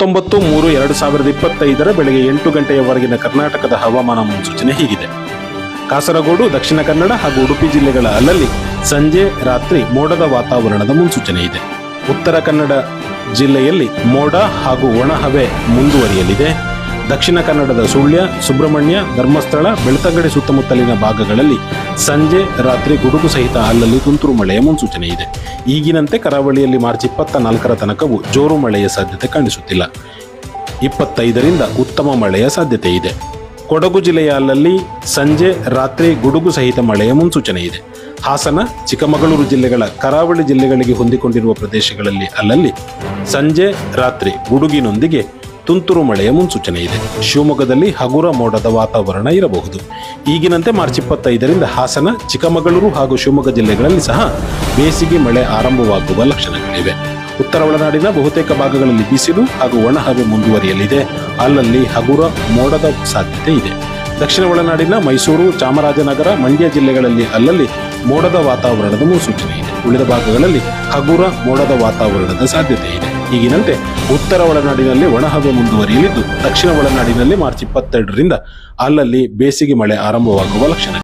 ಹತ್ತೊಂಬತ್ತು ಮೂರು ಎರಡು ಸಾವಿರದ ಇಪ್ಪತ್ತೈದರ ಬೆಳಗ್ಗೆ ಎಂಟು ಗಂಟೆಯವರೆಗಿನ ಕರ್ನಾಟಕದ ಹವಾಮಾನ ಮುನ್ಸೂಚನೆ ಹೀಗಿದೆ. ಕಾಸರಗೋಡು, ದಕ್ಷಿಣ ಕನ್ನಡ ಹಾಗೂ ಉಡುಪಿ ಜಿಲ್ಲೆಗಳ ಅಲ್ಲಲ್ಲಿ ಸಂಜೆ ರಾತ್ರಿ ಮೋಡದ ವಾತಾವರಣದ ಮುನ್ಸೂಚನೆ ಇದೆ. ಉತ್ತರ ಕನ್ನಡ ಜಿಲ್ಲೆಯಲ್ಲಿ ಮೋಡ ಹಾಗೂ ಒಣಹವೆ ಮುಂದುವರಿಯಲಿದೆ. ದಕ್ಷಿಣ ಕನ್ನಡದ ಸುಳ್ಯ, ಸುಬ್ರಹ್ಮಣ್ಯ, ಧರ್ಮಸ್ಥಳ, ಬೆಳ್ತಂಗಡಿ ಸುತ್ತಮುತ್ತಲಿನ ಭಾಗಗಳಲ್ಲಿ ಸಂಜೆ, ರಾತ್ರಿ ಗುಡುಗು ಸಹಿತ ಅಲ್ಲಲ್ಲಿ ತುಂತುರು ಮಳೆಯ ಮುನ್ಸೂಚನೆ ಇದೆ. ಈಗಿನಂತೆ ಕರಾವಳಿಯಲ್ಲಿ ಮಾರ್ಚ್ ಇಪ್ಪತ್ತ ನಾಲ್ಕರ ತನಕವೂ ಜೋರು ಮಳೆಯ ಸಾಧ್ಯತೆ ಕಾಣಿಸುತ್ತಿಲ್ಲ. ಇಪ್ಪತ್ತೈದರಿಂದ ಉತ್ತಮ ಮಳೆಯ ಸಾಧ್ಯತೆ ಇದೆ. ಕೊಡಗು ಜಿಲ್ಲೆಯ ಅಲ್ಲಲ್ಲಿ ಸಂಜೆ, ರಾತ್ರಿ ಗುಡುಗು ಸಹಿತ ಮಳೆಯ ಮುನ್ಸೂಚನೆ ಇದೆ. ಹಾಸನ, ಚಿಕ್ಕಮಗಳೂರು ಜಿಲ್ಲೆಗಳ ಕರಾವಳಿ ಜಿಲ್ಲೆಗಳಿಗೆ ಹೊಂದಿಕೊಂಡಿರುವ ಪ್ರದೇಶಗಳಲ್ಲಿ ಅಲ್ಲಲ್ಲಿ ಸಂಜೆ, ರಾತ್ರಿ ಗುಡುಗಿನೊಂದಿಗೆ ತುಂತುರು ಮಳೆಯ ಮುನ್ಸೂಚನೆ ಇದೆ. ಶಿವಮೊಗ್ಗದಲ್ಲಿ ಹಗುರ ಮೋಡದ ವಾತಾವರಣ ಇರಬಹುದು. ಈಗಿನಂತೆ ಮಾರ್ಚ್ ಇಪ್ಪತ್ತೈದರಿಂದ ಹಾಸನ, ಚಿಕ್ಕಮಗಳೂರು ಹಾಗೂ ಶಿವಮೊಗ್ಗ ಜಿಲ್ಲೆಗಳಲ್ಲಿ ಸಹ ಬೇಸಿಗೆ ಮಳೆ ಆರಂಭವಾಗುವ ಲಕ್ಷಣಗಳಿವೆ. ಉತ್ತರ ಒಳನಾಡಿನ ಬಹುತೇಕ ಭಾಗಗಳಲ್ಲಿ ಬಿಸಿಲು ಹಾಗೂ ಒಣಹವೆ ಮುಂದುವರಿಯಲಿದೆ. ಅಲ್ಲಲ್ಲಿ ಹಗುರ ಮೋಡದ ಸಾಧ್ಯತೆ ಇದೆ. ದಕ್ಷಿಣ ಒಳನಾಡಿನ ಮೈಸೂರು, ಚಾಮರಾಜನಗರ, ಮಂಡ್ಯ ಜಿಲ್ಲೆಗಳಲ್ಲಿ ಅಲ್ಲಲ್ಲಿ ಮೋಡದ ವಾತಾವರಣದ ಮುನ್ಸೂಚನೆ ಇದೆ. ಉಳಿದ ಭಾಗಗಳಲ್ಲಿ ಹಗುರ ಮೋಡದ ವಾತಾವರಣದ ಸಾಧ್ಯತೆ ಇದೆ. ಈಗಿನಂತೆ ಉತ್ತರ ಒಳನಾಡಿನಲ್ಲಿ ಒಣಹವೆ ಮುಂದುವರಿಯಲಿದ್ದು, ದಕ್ಷಿಣ ಒಳನಾಡಿನಲ್ಲಿ ಮಾರ್ಚ್ ಇಪ್ಪತ್ತೆರಡರಿಂದ ಅಲ್ಲಲ್ಲಿ ಬೇಸಿಗೆ ಮಳೆ ಆರಂಭವಾಗುವ ಲಕ್ಷಣ